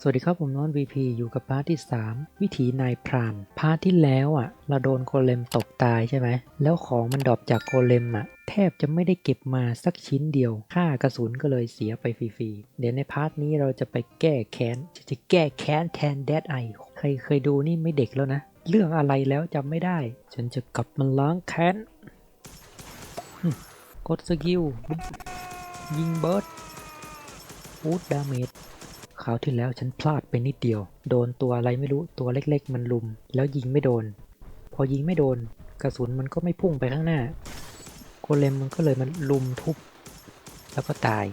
สวัสดีครับ ผมน้อง VP อยู่กับพาร์ทที่ 3 วิถีนายพรานพาร์ทที่แล้วอะ เราโดนโกเลมตกตายใช่ไหม แล้วของมันดรอปจากโกเลมอะ แทบจะไม่ได้เก็บมาสักชิ้นเดียว ค่ากระสุนก็เลยเสียไปฟรีๆ เดี๋ยวในพาร์ทนี้เราจะไปแก้แค้นจะจะแก้แค้นแทนแดดไอใครเคยดูนี่ไม่เด็กแล้วนะ เรื่องอะไรแล้วจำไม่ได้ ฉันจะกลับมาล้างแค้นกดสกิลยิงเบิร์ดฟูดดาเมจ คราวที่แล้วฉันพลาดไปนิดเดียว โดนตัวอะไรไม่รู้ตัวเล็กๆ มันลุม แล้วยิงไม่โดน พอยิงไม่โดน กระสุนมันก็ไม่พุ่งไปข้างหน้า โกเลมมันก็เลยมันลุมทุบ แล้วก็ตาย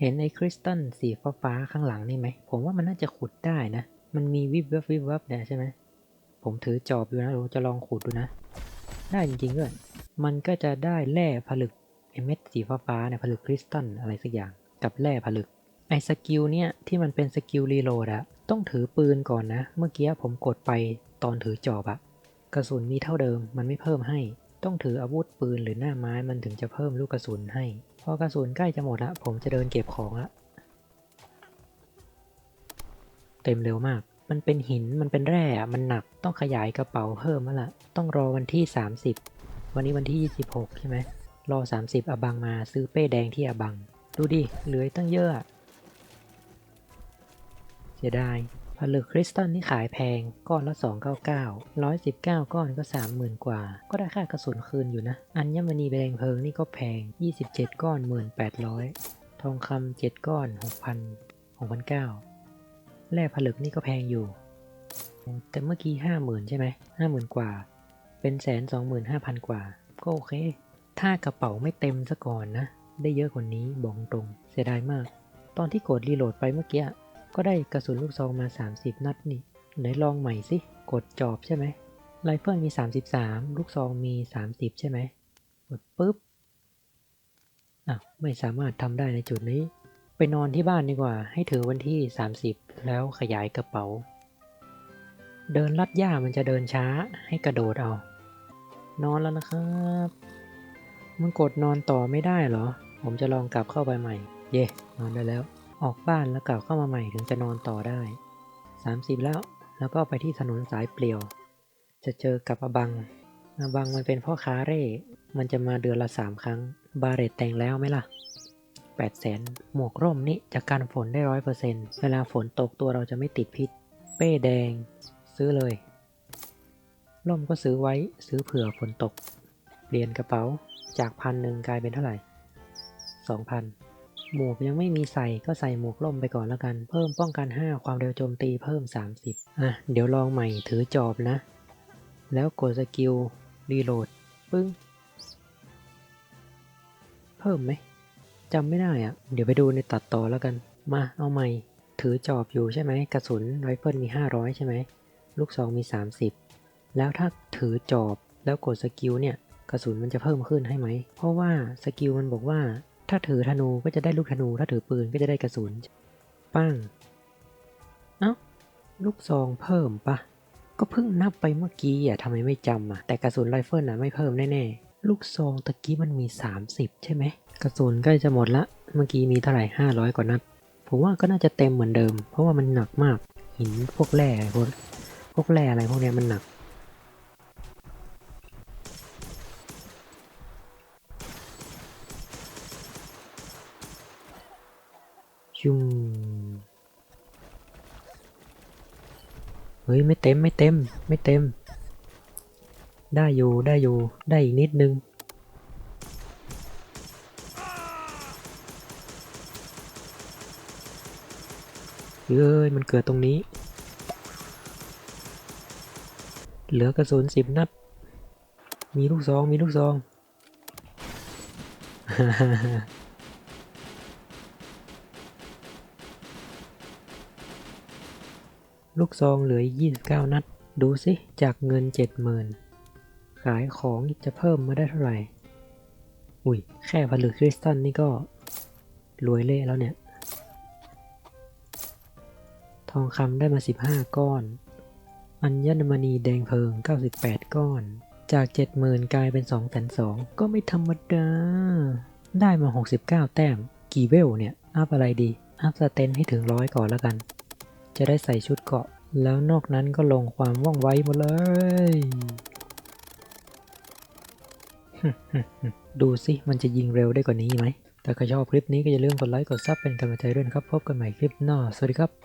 เห็นไอ้คริสตัลสีฟ้าๆข้างหลังนี่ไหม ผมว่ามันน่าจะขุดได้นะ มันมีวิบวับวิบวับเนี่ยใช่ไหม ผมถือจอบอยู่นะผมจะลองขุดดูนะ ได้จริงๆด้วย มันก็จะได้แร่ผลึกไอเม็ดสีฟ้าๆเนี่ยผลึกคริสตัลอะไรสักอย่าง กับแร่ผลึก ไอสกิลเนี่ยที่มันเป็นสกิลรีโหลดอะต้องถือปืนก่อนนะ เมื่อกี้ผมกดไปตอนถือจอบอะกระสุนมีเท่าเดิมมันไม่เพิ่มให้ ต้องถืออาวุธปืนหรือหน้าไม้มันถึงจะเพิ่มลูกกระสุนให้ พอกระสุนใกล้จะหมดละผมจะเดินเก็บของละเต็มเร็วมาก มันเป็นหินมันเป็นแร่อะมันหนักต้องขยายกระเป๋าเพิ่มแล้วละต้องรอวันที่ 30 วันนี้วันที่ 26 ใช่ไหมรอ 30 อบังมาซื้อเป้แดงที่อบัง ดูดิเหลือตั้งเยอะเสียดาย ผลึกคริสตัลนี่ขายแพง ก้อนละ 299 119 ก้อนก็ 30,000 กว่า ก็ได้ค่ากระสุนคืนอยู่นะ อัญมณีแดงเพลิงนี่ก็แพง 27 ก้อน 1,800 ทองคำ7ก้อน 6,000 6,900 แร่ผลึกนี่ก็แพงอยู่ แต่เมื่อกี้ 50,000 ใช่ไหม 50,000 กว่า เป็นแสน25,000กว่า ก็โอเค ถ้ากระเป๋าไม่เต็มซะก่อนนะ ได้เยอะกว่านี้บอกตรง เสียดายมาก ตอนที่กดรีโหลดไปเมื่อกี้ ก็ได้กระสุนลูกซองมา 30 นัดนี่ ไหนลองใหม่สิ กดจอบใช่ไหมไรเฟิลมี 33 ลูกซองมี 30 ใช่ไหมกดปุ๊บอะไม่สามารถทำได้ในจุดนี้ ไปนอนที่บ้านดีกว่า ให้ถือวันที่ 30 แล้วขยายกระเป๋า เดินลัดหญ้ามันจะเดินช้า ให้กระโดดเอา นอนแล้วนะครับ มันกดนอนต่อไม่ได้เหรอ ผมจะลองกลับเข้าไปใหม่ เย่นอนได้แล้ว ออกบ้านแล้วกลับเข้ามาใหม่ถึงจะนอนต่อได้ 30 แล้ว แล้วก็ไปที่ถนนสายเปลี่ยว จะเจอกับอบัง อบังมันเป็นพ่อค้าเร่ มันจะมาเดือนละ3ครั้ง บาเรตแต่งแล้วไหมล่ะ8แสนหมวกร่มนี่จะกันฝนได้ร้อยเปอร์เซ็นต์เวลาฝนตกตัวเราจะไม่ติดพิษ เป้แดง ซื้อเลย ร่มก็ซื้อไว้ซื้อเผื่อฝนตก เปลี่ยนกระเป๋าจากพันหนึ่งกลายเป็นเท่าไหร่สองพัน หมวกยังไม่มีใส่ก็ใส่หมวกร่มไปก่อนแล้วกัน เพิ่มป้องกัน 5 ความเร็วโจมตีเพิ่ม 30 อะ เดี๋ยวลองใหม่ถือจอบนะ แล้วกดสกิล รีโหลด ปึ้ง เพิ่มไหมจำไม่ได้อะเดี๋ยวไปดูในตัดต่อแล้วกัน มาเอาใหม่ ถือจอบอยู่ใช่ไหมกระสุนไรเฟิลมี 500 ใช่ไหมลูกซองมี 30 แล้วถ้าถือจอบแล้วกดสกิลเนี่ยกระสุนมันจะเพิ่มขึ้นให้ไหม เพราะว่าสกิลมันบอกว่า ถ้าถือธนูก็จะได้ลูกธนู ถ้าถือปืนก็จะได้กระสุน ปั้ง เอ้า ลูกซองเพิ่มปะ ก็เพิ่งนับไปเมื่อกี้อะทำไมไม่จำอะ แต่กระสุนไรเฟิลอะไม่เพิ่มแน่ๆ ลูกซองตะกี้มันมี 30 ใช่ไหม กระสุนใกล้จะหมดละ เมื่อกี้มีเท่าไหร่500 กว่านัด ผมว่าก็น่าจะเต็มเหมือนเดิม เพราะว่ามันหนักมาก หินพวกแร่พวกพวกแร่อะไรพวกเนี้ยมันหนัก ชุมเฮ้ย ไม่เต็มไม่เต็ม ไม่เต็ม ได้อยู่ได้อยู่ได้อีกนิดนึงเอ้ย มันเกิดตรงนี้ เหลือกระสุนสิบนัด มีลูกซอง มีลูกซอง ลูกซองเหลืออีก 29 นัด ดูสิ จากเงิน 70,000 ขายของจะเพิ่มมาได้เท่าไหร่ อุ้ย แค่ผลึกคริสตัลนี่ก็ รวยเละแล้วเนี่ย ทองคำได้มา 15 ก้อน อัญมณีแดงเพลิง 98 ก้อน จาก 70,000 กลายเป็น2,200ก็ไม่ธรรมดา ได้มา 69 แต้ม กี่เวลเนี่ย อัพอะไรดี อัพสเตนให้ถึงร้อยก่อนแล้วกัน จะได้ใส่ชุดเกาะ แล้วนอกนั้นก็ลงความว่องไวหมดเลย ดูสิ มันจะยิงเร็วได้กว่านี้ไหม ถ้าใครชอบคลิปนี้ก็อย่าลืมกดไลค์ กดซับเป็นกำลังใจด้วยนะครับ พบกันใหม่คลิปหน้า สวัสดีครับ